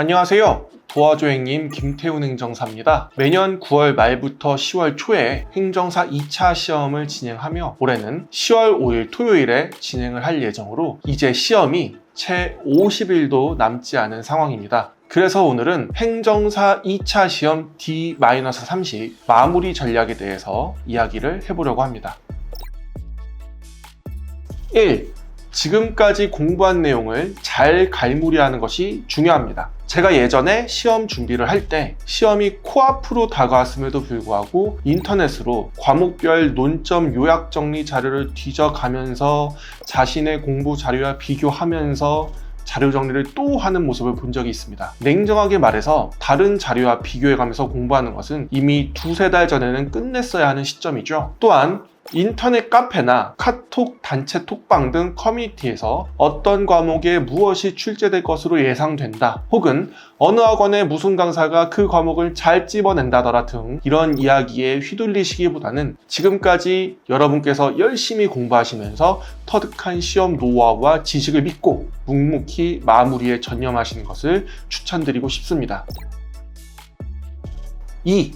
안녕하세요. 도와줘행님 김태훈 행정사입니다. 매년 9월 말부터 10월 초에 행정사 2차 시험을 진행하며 올해는 10월 5일 토요일에 진행을 할 예정으로 이제 시험이 채 50일도 남지 않은 상황입니다. 그래서 오늘은 행정사 2차 시험 D-30 마무리 전략에 대해서 이야기를 해보려고 합니다. 1. 지금까지 공부한 내용을 잘 갈무리하는 것이 중요합니다. 제가 예전에 시험 준비를 할 때 시험이 코앞으로 다가왔음에도 불구하고 인터넷으로 과목별 논점 요약 정리 자료를 뒤져가면서 자신의 공부 자료와 비교하면서 자료 정리를 또 하는 모습을 본 적이 있습니다. 냉정하게 말해서 다른 자료와 비교해가면서 공부하는 것은 이미 두세 달 전에는 끝냈어야 하는 시점이죠. 또한 인터넷 카페나 카톡 단체 톡방 등 커뮤니티에서 어떤 과목에 무엇이 출제될 것으로 예상된다. 혹은 어느 학원의 무슨 강사가 그 과목을 잘 찝어낸다더라 등 이런 이야기에 휘둘리시기보다는 지금까지 여러분께서 열심히 공부하시면서 터득한 시험 노하우와 지식을 믿고 묵묵히 마무리에 전념하시는 것을 추천드리고 싶습니다. 2.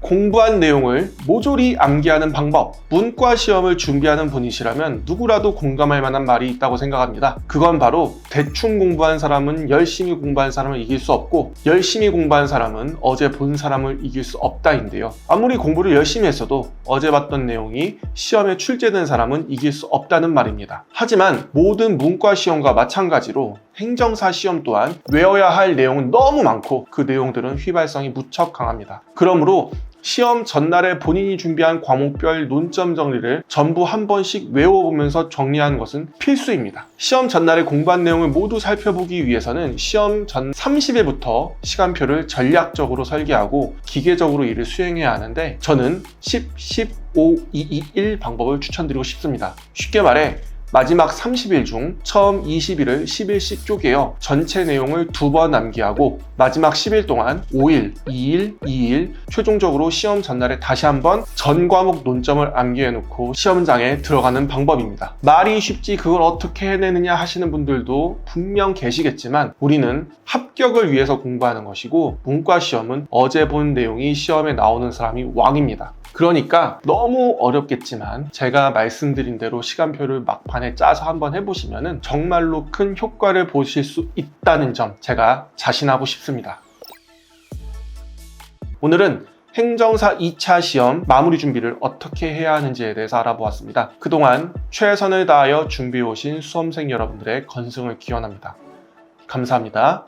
공부한 내용을 모조리 암기하는 방법. 문과 시험을 준비하는 분이시라면 누구라도 공감할 만한 말이 있다고 생각합니다. 그건 바로 대충 공부한 사람은 열심히 공부한 사람을 이길 수 없고 열심히 공부한 사람은 어제 본 사람을 이길 수 없다인데요. 아무리 공부를 열심히 했어도 어제 봤던 내용이 시험에 출제된 사람은 이길 수 없다는 말입니다. 하지만 모든 문과 시험과 마찬가지로 행정사 시험 또한 외워야 할 내용은 너무 많고 그 내용들은 휘발성이 무척 강합니다. 그러므로 시험 전날에 본인이 준비한 과목별 논점 정리를 전부 한 번씩 외워보면서 정리하는 것은 필수입니다. 시험 전날에 공부한 내용을 모두 살펴보기 위해서는 시험 전 30일부터 시간표를 전략적으로 설계하고 기계적으로 이를 수행해야 하는데 저는 10, 10, 5, 2, 2, 1 방법을 추천드리고 싶습니다. 쉽게 말해 마지막 30일 중 처음 20일을 10일씩 쪼개어 전체 내용을 두 번 암기하고 마지막 10일 동안 5일, 2일, 2일 최종적으로 시험 전날에 다시 한번 전 과목 논점을 암기해 놓고 시험장에 들어가는 방법입니다. 말이 쉽지 그걸 어떻게 해내느냐 하시는 분들도 분명 계시겠지만 우리는 합격을 위해서 공부하는 것이고 문과 시험은 어제 본 내용이 시험에 나오는 사람이 왕입니다. 그러니까 너무 어렵겠지만 제가 말씀드린 대로 시간표를 막판에 짜서 한번 해보시면 정말로 큰 효과를 보실 수 있다는 점 제가 자신하고 싶습니다. 오늘은 행정사 2차 시험 마무리 준비를 어떻게 해야 하는지에 대해서 알아보았습니다. 그동안 최선을 다하여 준비해 오신 수험생 여러분들의 건승을 기원합니다. 감사합니다.